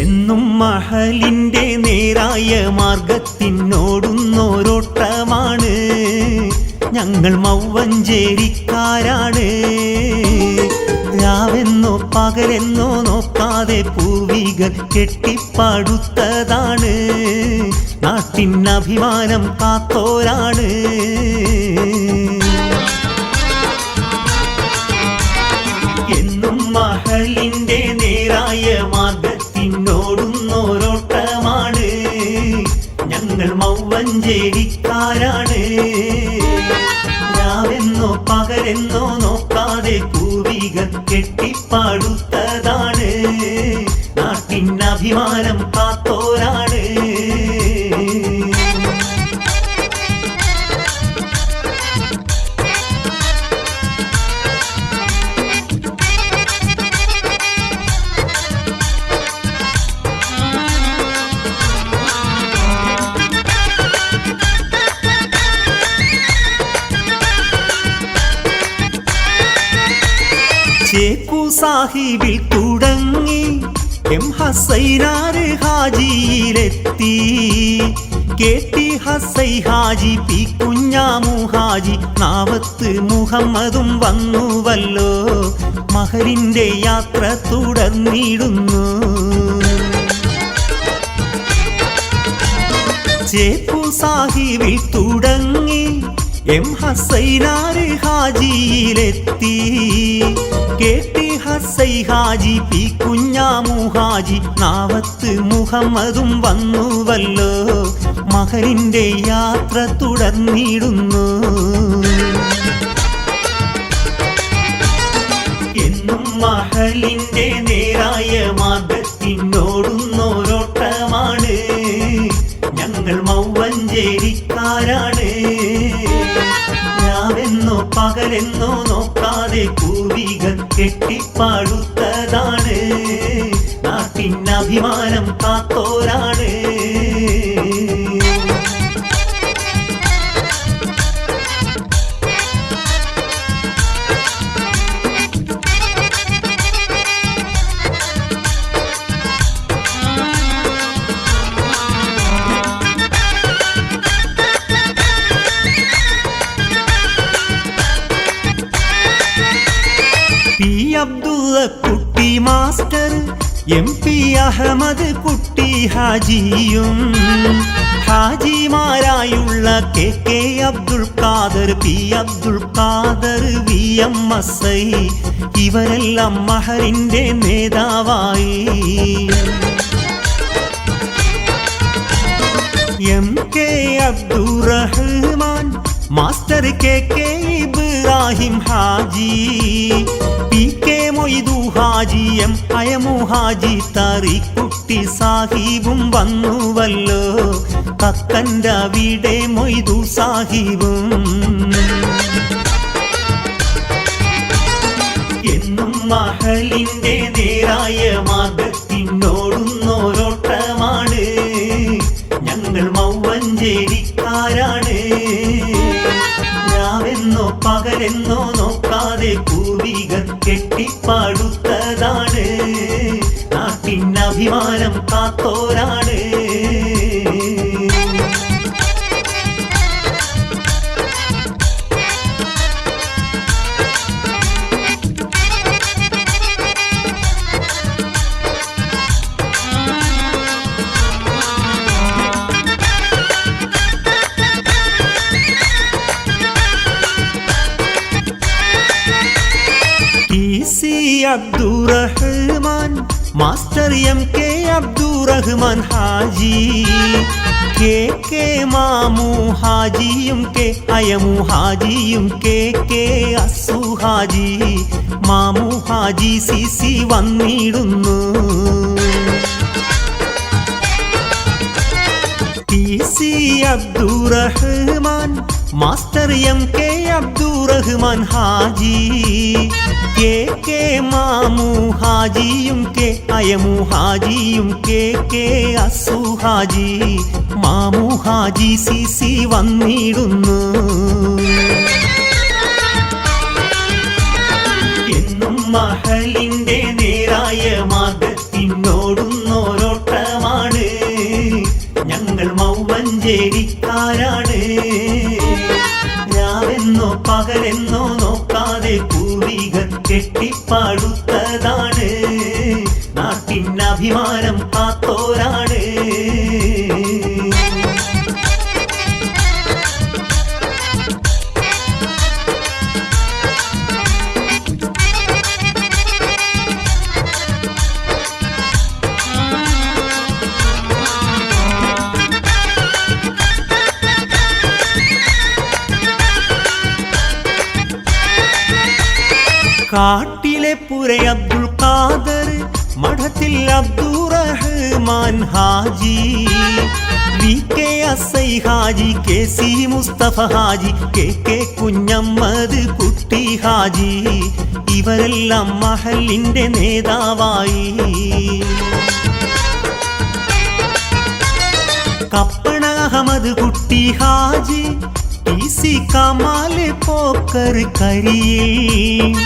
എന്നും മഹലിന്റെ നേരായ മാർഗത്തിനോടുന്നോരോട്ടമാണ്. ഞങ്ങൾ മൗവഞ്ചേരിക്കാരാണ്. രാവെന്നോ പകലെന്നോ നോക്കാതെ പൂവികൾ കെട്ടിപ്പടുത്തതാണ്. നാട്ടിനഭിമാനം കാത്തോരാണ്. എന്നും മഹലിന്റെ നേരായ മാർഗത്തിനോടുന്നോരോട്ടമാണ് മൗവഞ്ചേരിക്കാരാണ് രാവെന്നോ പകരെന്നോ നോക്കാതെ പൂവികൾ നാട്ടിൻ അഭിമാനം കാത്തോരാണ്. സാഹിബിൽ തുടങ്ങി M ഹസൈനാറ് ഹാജിയിലെത്തി. K T Hassai Haji P Kunjamu Haji Navath മുഹമ്മദും വന്നുവല്ലോ. മഹരിന്റെ യാത്ര തുടർന്നിടുന്നു. ചേപ്പു സാഹിബിൽ തുടങ്ങി M ഹസൈനാറ് ഹാജിയിലെത്തി. K T Hassai Haji P Kunjamu Haji Navath മുഹമ്മദും വന്നുവല്ലോ. മഹരിന്റെ യാത്ര തുടർന്നിടുന്നു. എന്നും മഹലിന്റെ നേരായ മാർഗത്തിനോടുന്നോരോട്ടമാണ് പൂവികൾ നാട്ടിൻ അഭിമാനം കാത്തോരാണ്. കുട്ടി master M P Ahammed Kutty ഹാജിയും. ഹാജിമാരായുള്ള K K Abdul Kader P Abdul Kader V M S I ഇവരെല്ലാം മഹറിന്റെ നേതാവായി. M K Abdurahman master K K Ibrahim Haji. P K Moidu ഹാജിയം Ayamu Haji Tharikkutty സാഹിബും വന്നുവല്ലോ. കക്കന്റെ അവിടെ മൊയ്തു സാഹിബും. എന്നും മഹലിന്റെ നേരായ മാർഗത്തിനോടുന്നോരോട്ടമാണ്. ഞങ്ങൾ മൗവഞ്ചേരിക്കാരാണ്. രാവെന്നോ പകലെന്നോ നാട്ടിനഭിമാനം കാത്തോരാണ്. Abdurahman master M K Abdurahman Haji K K Mamu ഹാജിയും K Ayamu ഹാജിയും K K Asu Haji Mamu Haji C C വന്നിടുന്നു. T C Abdurahman master M K Abdurahman Haji K K Mamu ഹാജിയും K Ayamu ഹാജിയും K K Asu Haji Mamu Haji C C വന്നിടുന്നു. എന്നും മഹലിന്റെ നേരായ മാർഗത്തിനോടുന്നോരോട്ടമാണ് ഞങ്ങൾ മൗവഞ്ചേരിക്കാരാണ് രാവെന്നോ പകലെന്നോ നോക്കാതെ പൂർവികർ കെട്ടിപ്പാടുത്തതാണ്. നാട്ടിൻ അഭിമാനം കാത്തോരാണ് കാട്ടിലെ പുര Abdul Khader Madathil Abdurahman Haji. V K Asai Haji K C Musthafa Haji K K Kunhammad Kutty Haji. ഇവരെല്ലാം മഹലിന്റെ നേതാവായി. Kappana Ahammed Kutty Haji T C Kamal Pokker Kariyil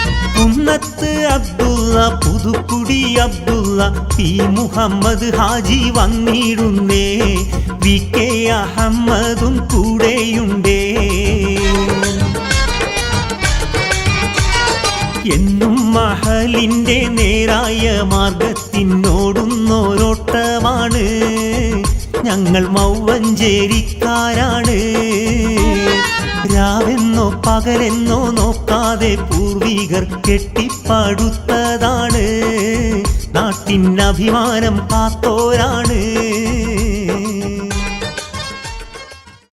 Unnath Abdulla Puthukudi Abdulla P Muhammed Haji വന്നിടുന്നേ. V K അഹമ്മദും കൂടെയുണ്ടേ. എന്നും മഹലിന്റെ നേരായ മാർഗത്തിനോടുന്നോരോട്ടമാണ്. ഞങ്ങൾ മൗവഞ്ചേരിക്കാരാണ്. രാവെന്നോ പകലെന്നോ നോക്കാതെ പൂർവികർ കെട്ടിപ്പടുത്തതാണ്. നാട്ടിൻ അഭിമാനം കാത്തോരാണ്.